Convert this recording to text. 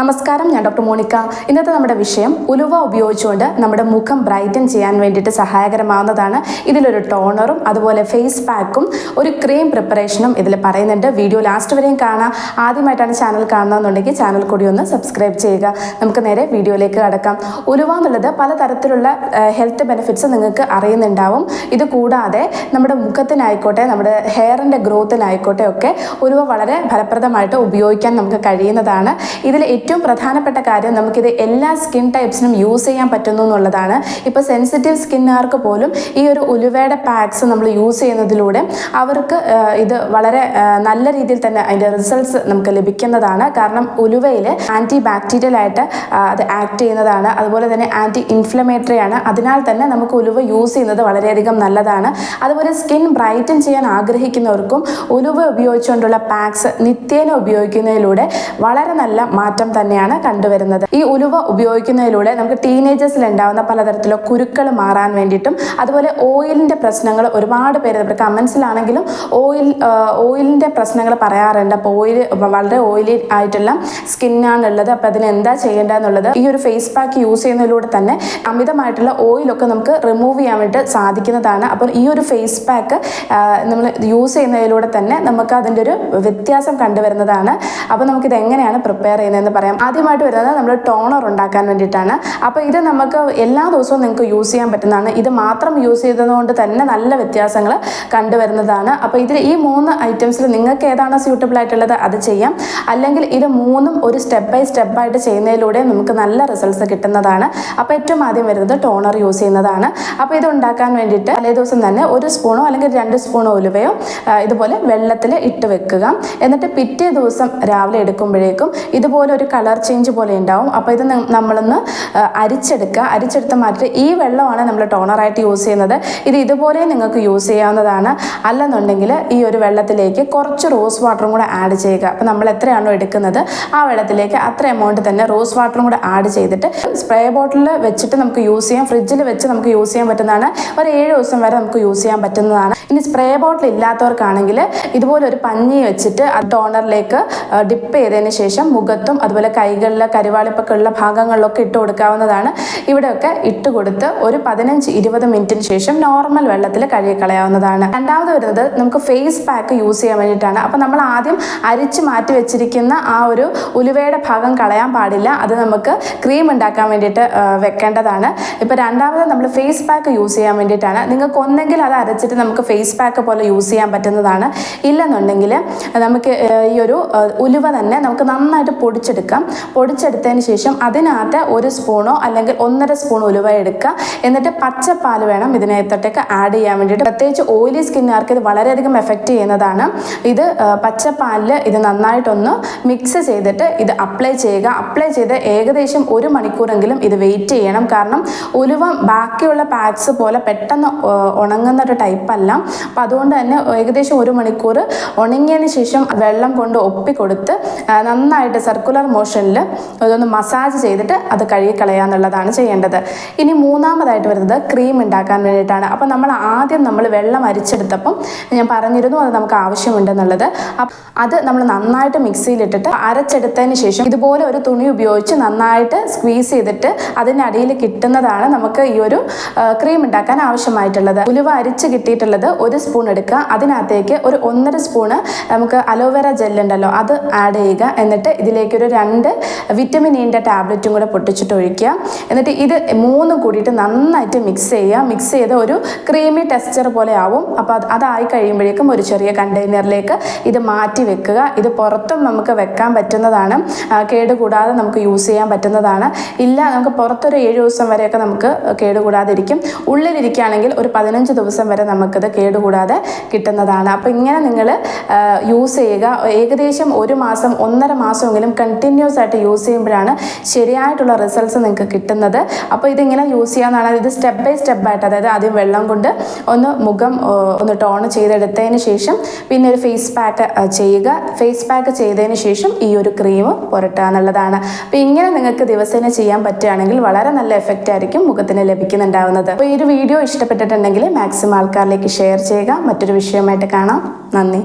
നമസ്കാരം ഞാൻ doctor Monica. ഇന്നത്തെ നമ്മുടെ വിഷയം ഉലുവ ഉപയോഗിച്ചുകൊണ്ട് നമ്മുടെ മുഖം ബ്രൈറ്റൻ ചെയ്യാൻ വേണ്ടിയിട്ട് സഹായകരമാവുന്നതാണ്. ഇതിലൊരു ടോണറും അതുപോലെ ഫേസ് പാക്കും ഒരു ക്രീം പ്രിപ്പറേഷനും ഇതിൽ പറയുന്നുണ്ട്. വീഡിയോ ലാസ്റ്റ് വരെയും കാണാം. ആദ്യമായിട്ടാണ് ചാനൽ കാണുന്നതെന്നുണ്ടെങ്കിൽ ചാനൽ കൂടി ഒന്ന് സബ്സ്ക്രൈബ് ചെയ്യുക. നമുക്ക് നേരെ വീഡിയോയിലേക്ക് കടക്കാം. ഉലുവ എന്നുള്ളത് പലതരത്തിലുള്ള ഹെൽത്ത് ബെനിഫിറ്റ്സ് നിങ്ങൾക്ക് അറിയുന്നുണ്ടാവും. ഇത് കൂടാതെ നമ്മുടെ മുഖത്തിനായിക്കോട്ടെ നമ്മുടെ ഹെയറിന്റെ ഗ്രോത്തിനായിക്കോട്ടെ ഒക്കെ ഉലുവ വളരെ ഫലപ്രദമായിട്ട് ഉപയോഗിക്കാൻ നമുക്ക് കഴിയുന്നതാണ്. ഇതിൽ ഏറ്റവും പ്രധാനപ്പെട്ട കാര്യം നമുക്കിത് എല്ലാ സ്കിൻ ടൈപ്സിനും യൂസ് ചെയ്യാൻ പറ്റുന്നു എന്നുള്ളതാണ്. ഇപ്പോൾ സെൻസിറ്റീവ് സ്കിന്നുകാർക്ക് പോലും ഈ ഒരു ഉലുവയുടെ പാക്സ് നമ്മൾ യൂസ് ചെയ്യുന്നതിലൂടെ അവർക്ക് ഇത് വളരെ നല്ല രീതിയിൽ തന്നെ അതിന്റെ റിസൾട്ട്സ് നമുക്ക് ലഭിക്കുന്നതാണ്. കാരണം ഉലുവയിൽ ആന്റി ബാക്ടീരിയൽ ആയിട്ട് അത് ആക്ട് ചെയ്യുന്നതാണ്. അതുപോലെ തന്നെ ആന്റി ഇൻഫ്ലമേറ്ററി ആണ്. അതിനാൽ തന്നെ നമുക്ക് ഉലുവ യൂസ് ചെയ്യുന്നത് വളരെയധികം നല്ലതാണ്. അതുപോലെ സ്കിൻ ബ്രൈറ്റൻ ചെയ്യാൻ ആഗ്രഹിക്കുന്നവർക്കും ഉലുവ ഉപയോഗിച്ചുകൊണ്ടുള്ള പാക്സ് നിത്യേന ഉപയോഗിക്കുന്നതിലൂടെ വളരെ നല്ല മാറ്റം തന്നെയാണ് കണ്ടുവരുന്നത്. ഈ ഉലുവ ഉപയോഗിക്കുന്നതിലൂടെ നമുക്ക് ടീനേജേഴ്സിൽ ഉണ്ടാവുന്ന പലതരത്തിലുള്ള കുരുക്കൾ മാറാൻ വേണ്ടിയിട്ടും അതുപോലെ ഓയിലിന്റെ പ്രശ്നങ്ങൾ ഒരുപാട് പേര് ഇപ്പോൾ കമൻസിലാണെങ്കിലും ഓയിൽ ഓയിലിന്റെ പ്രശ്നങ്ങൾ പറയാറുണ്ട്. അപ്പോൾ ഓയിൽ വളരെ ഓയിലി ആയിട്ടുള്ള സ്കിന്നാണുള്ളത് അപ്പോൾ അതിന് എന്താ ചെയ്യേണ്ടതെന്നുള്ളത് ഈ ഒരു ഫേസ് പാക്ക് യൂസ് ചെയ്യുന്നതിലൂടെ തന്നെ അമിതമായിട്ടുള്ള ഓയിലൊക്കെ നമുക്ക് റിമൂവ് ചെയ്യാൻ വേണ്ടി സാധിക്കുന്നതാണ്. അപ്പോൾ ഈ ഒരു ഫേസ് പാക്ക് നമ്മൾ യൂസ് ചെയ്യുന്നതിലൂടെ തന്നെ നമുക്ക് അതിന്റെ ഒരു വ്യത്യാസം കണ്ടുവരുന്നതാണ്. അപ്പോൾ നമുക്കിത് എങ്ങനെയാണ് പ്രിപ്പയർ ചെയ്യുന്നതെന്ന് പറയാം. ആദ്യമായിട്ട് വരുന്നത് നമ്മൾ ടോണർ ഉണ്ടാക്കാൻ വേണ്ടിയിട്ടാണ്. അപ്പോൾ ഇത് നമുക്ക് എല്ലാ ദിവസവും നിങ്ങൾക്ക് യൂസ് ചെയ്യാൻ പറ്റുന്നതാണ്. ഇത് മാത്രം യൂസ് ചെയ്തതുകൊണ്ട് തന്നെ നല്ല വ്യത്യാസങ്ങൾ കണ്ടുവരുന്നതാണ്. അപ്പോൾ ഇതിൽ ഈ മൂന്ന് ഐറ്റംസിൽ നിങ്ങൾക്ക് ഏതാണ് സ്യൂട്ടബിൾ ആയിട്ടുള്ളത് അത് ചെയ്യാം. അല്ലെങ്കിൽ ഇത് മൂന്നും ഒരു സ്റ്റെപ്പ് ബൈ സ്റ്റെപ്പായിട്ട് ചെയ്യുന്നതിലൂടെ നമുക്ക് നല്ല റിസൾട്ട്സ് കിട്ടുന്നതാണ്. അപ്പോൾ ഏറ്റവും ആദ്യം വരുന്നത് ടോണർ യൂസ് ചെയ്യുന്നതാണ്. അപ്പോൾ ഇത് ഉണ്ടാക്കാൻ വേണ്ടിയിട്ട് തലേ ദിവസം തന്നെ ഒരു സ്പൂണോ അല്ലെങ്കിൽ രണ്ട് സ്പൂണോ ഉലുവയോ ഇതുപോലെ വെള്ളത്തിൽ ഇട്ട് വെക്കുക. എന്നിട്ട് പിറ്റേ ദിവസം രാവിലെ എടുക്കുമ്പോഴേക്കും ഇതുപോലെ ഒരു കളർ ചേഞ്ച് പോലെ ഉണ്ടാവും. അപ്പോൾ ഇത് നമ്മളൊന്ന് അരിച്ചെടുക്കുക. അരിച്ചെടുത്ത് മാറ്റി ഈ വെള്ളമാണ് നമ്മൾ ടോണറായിട്ട് യൂസ് ചെയ്യുന്നത്. ഇത് ഇതുപോലെ നിങ്ങൾക്ക് യൂസ് ചെയ്യാവുന്നതാണ്. അല്ലെന്നുണ്ടെങ്കിൽ ഈ ഒരു വെള്ളത്തിലേക്ക് കുറച്ച് റോസ് വാട്ടറും കൂടെ ആഡ് ചെയ്യുക. അപ്പോൾ നമ്മൾ എത്രയാണോ എടുക്കുന്നത് ആ വെള്ളത്തിലേക്ക് അത്ര എമൗണ്ട് തന്നെ റോസ് വാട്ടറും കൂടെ ആഡ് ചെയ്തിട്ട് സ്പ്രേ ബോട്ടിൽ വെച്ചിട്ട് നമുക്ക് യൂസ് ചെയ്യാം. ഫ്രിഡ്ജിൽ വെച്ച് നമുക്ക് യൂസ് ചെയ്യാൻ പറ്റുന്നതാണ്. ഒരു ഏഴ് ദിവസം വരെ നമുക്ക് യൂസ് ചെയ്യാൻ പറ്റുന്നതാണ്. ഇനി സ്പ്രേ ബോട്ടിൽ ഇല്ലാത്തവർക്കാണെങ്കിൽ ഇതുപോലെ ഒരു പഞ്ഞി വെച്ചിട്ട് ആ ടോണറിലേക്ക് ഡിപ്പ് ചെയ്തതിന് ശേഷം മുഖത്തും അതുപോലെ കൈകളിൽ കരുവാളിപ്പൊക്കെ ഉള്ള ഭാഗങ്ങളിലൊക്കെ ഇട്ട് കൊടുക്കാവുന്നതാണ്. ഇവിടെയൊക്കെ ഇട്ട് കൊടുത്ത് ഒരു പതിനഞ്ച് ഇരുപത് മിനിറ്റിന് ശേഷം നോർമൽ വെള്ളത്തിൽ കഴുകിക്കളയാവുന്നതാണ്. രണ്ടാമത് വരുന്നത് നമുക്ക് ഫേസ് പാക്ക് യൂസ് ചെയ്യാൻ വേണ്ടിയിട്ടാണ്. അപ്പോൾ നമ്മൾ ആദ്യം അരിച്ച് മാറ്റി വെച്ചിരിക്കുന്ന ആ ഒരു ഉലുവയുടെ ഭാഗം കളയാൻ പാടില്ല. അത് നമുക്ക് ക്രീം ഉണ്ടാക്കാൻ വേണ്ടിയിട്ട് വെക്കേണ്ടതാണ്. ഇപ്പോൾ രണ്ടാമത് നമ്മൾ ഫേസ് പാക്ക് യൂസ് ചെയ്യാൻ വേണ്ടിയിട്ടാണ്. നിങ്ങൾക്ക് ഒന്നെങ്കിൽ അത് അരച്ചിട്ട് നമുക്ക് ഫേസ് പാക്ക് പോലെ യൂസ് ചെയ്യാൻ പറ്റുന്നതാണ്. ഇല്ലെന്നുണ്ടെങ്കിൽ നമുക്ക് ഈ ഒരു ഉലുവ തന്നെ നമുക്ക് നന്നായിട്ട് പൊടിച്ചെടുക്കാം. പൊടിച്ചെടുത്തതിന് ശേഷം അതിനകത്ത് ഒരു സ്പൂണോ അല്ലെങ്കിൽ ഒന്നര സ്പൂൺ ഉലുവ എടുക്കുക. എന്നിട്ട് പച്ചപ്പാൽ വേണം ഇതിനകത്തോട്ടേക്ക് ആഡ് ചെയ്യാൻ വേണ്ടിയിട്ട്. പ്രത്യേകിച്ച് ഓയിലി സ്കിന്നുകാർക്ക് ഇത് വളരെയധികം എഫക്റ്റ് ചെയ്യുന്നതാണ്. ഇത് പച്ച പച്ചപ്പാലിൽ ഇത് നന്നായിട്ടൊന്ന് മിക്സ് ചെയ്തിട്ട് ഇത് അപ്ലൈ ചെയ്യുക. അപ്ലൈ ചെയ്ത് ഏകദേശം ഒരു മണിക്കൂറെങ്കിലും ഇത് വെയിറ്റ് ചെയ്യണം. കാരണം ഉലുവ ബാക്കിയുള്ള പാക്സ് പോലെ പെട്ടെന്ന് ഉണങ്ങുന്ന ഒരു ടൈപ്പ് അല്ല. അപ്പം അതുകൊണ്ട് തന്നെ ഏകദേശം ഒരു മണിക്കൂർ ഉണങ്ങിയതിന് ശേഷം വെള്ളം കൊണ്ട് ഒപ്പിക്കൊടുത്ത് നന്നായിട്ട് സർക്കുലർ മോഷനിൽ അതൊന്ന് മസാജ് ചെയ്തിട്ട് അത് കഴുകിക്കളയാന്നുള്ളതാണ് ചെയ്യേണ്ടത്. ഇനി മൂന്നാമതായിട്ട് വരുന്നത് ക്രീം ഉണ്ടാക്കാൻ വേണ്ടിയിട്ടാണ്. അപ്പോൾ നമ്മൾ ആദ്യം നമ്മൾ വെള്ളം അരിച്ചെടുത്തപ്പം ഞാൻ പറഞ്ഞിരുന്നു അത് നമുക്ക് ആവശ്യമുണ്ടെന്നുള്ളത്. അത് നമ്മൾ നന്നായിട്ട് മിക്സിയിലിട്ടിട്ട് അരച്ചെടുത്തതിന് ശേഷം ഇതുപോലെ ഒരു തുണി ഉപയോഗിച്ച് നന്നായിട്ട് സ്ക്വീസ് ചെയ്തിട്ട് അതിന്റെ അടിയിൽ കിട്ടുന്നതാണ് നമുക്ക് ഈ ഒരു ക്രീം ഉണ്ടാക്കാൻ ആവശ്യമായിട്ടുള്ളത്. ഉലുവ അരിച്ച് കിട്ടിയിട്ടുള്ളത് ഒരു സ്പൂൺ എടുക്കുക. അതിനകത്തേക്ക് ഒരു ഒന്നര സ്പൂണ് നമുക്ക് അലോവേറ ജെല്ലുണ്ടല്ലോ അത് ആഡ് ചെയ്യുക. എന്നിട്ട് ഇതിലേക്ക് ഒരു രണ്ട് വിറ്റമിൻ ഇന്റെ ടാബ്ലറ്റും കൂടെ പൊട്ടിച്ചിട്ട് ഒഴിക്കുക. എന്നിട്ട് ഇത് മൂന്നും കൂടിയിട്ട് നന്നായിട്ട് മിക്സ് ചെയ്യുക. മിക്സ് ചെയ്ത് ഒരു ക്രീമി ടെക്സ്ചർ പോലെ ആവും. അപ്പോൾ അത് അതായി കഴിയുമ്പോഴേക്കും ഒരു ചെറിയ കണ്ടെയ്നറിലേക്ക് ഇത് മാറ്റി വെക്കുക. ഇത് പുറത്തും നമുക്ക് വെക്കാൻ പറ്റുന്നതാണ്. കേടുകൂടാതെ നമുക്ക് യൂസ് ചെയ്യാൻ പറ്റുന്നതാണ്. ഇല്ല നമുക്ക് പുറത്തൊരു ഏഴ് ദിവസം വരെയൊക്കെ നമുക്ക് കേടുകൂടാതിരിക്കും. ഉള്ളിലിരിക്കുകയാണെങ്കിൽ ഒരു പതിനഞ്ച് ദിവസം വരെ നമുക്കിത് കേടുകൂടാതെ കിട്ടുന്നതാണ്. അപ്പോൾ ഇങ്ങനെ നിങ്ങൾ യൂസ് ചെയ്യുക. ഏകദേശം ഒരു മാസം ഒന്നര മാസമെങ്കിലും കണ്ടിന്യൂസ് ആയിട്ട് യൂസ് ചെയ്യുമ്പോഴാണ് ശരിയായിട്ടുള്ള റിസൾട്ട്സ് നിങ്ങൾക്ക് കിട്ടുന്നത്. അപ്പോൾ ഇതിങ്ങനെ യൂസ് ചെയ്യാമെന്നാണ് ഇത് സ്റ്റെപ്പ് ബൈ സ്റ്റെപ്പ് ആയിട്ട് അതായത് ആദ്യം വെള്ളം കൊണ്ട് ഒന്ന് മുഖം ഒന്ന് ടോൺ ചെയ്തെടുത്തതിന് ശേഷം പിന്നെ ഒരു ഫേസ് പാക്ക് ചെയ്യുക. ഫേസ് പാക്ക് ചെയ്തതിന് ശേഷം ഈ ഒരു ക്രീം പുരട്ടുക എന്നുള്ളതാണ്. അപ്പോൾ ഇങ്ങനെ നിങ്ങൾക്ക് ദിവസേന ചെയ്യാൻ പറ്റുകയാണെങ്കിൽ വളരെ നല്ല എഫക്റ്റ് ആയിരിക്കും മുഖത്തിന് ലഭിക്കുന്നുണ്ടാവുന്നത്. അപ്പോൾ ഈ ഒരു വീഡിയോ ഇഷ്ടപ്പെട്ടിട്ടുണ്ടെങ്കിൽ മാക്സിമം ആൾക്കാരിലേക്ക് ഷെയർ ചെയ്യുക. മറ്റൊരു വിഷയമായിട്ട് കാണാം. നന്ദി.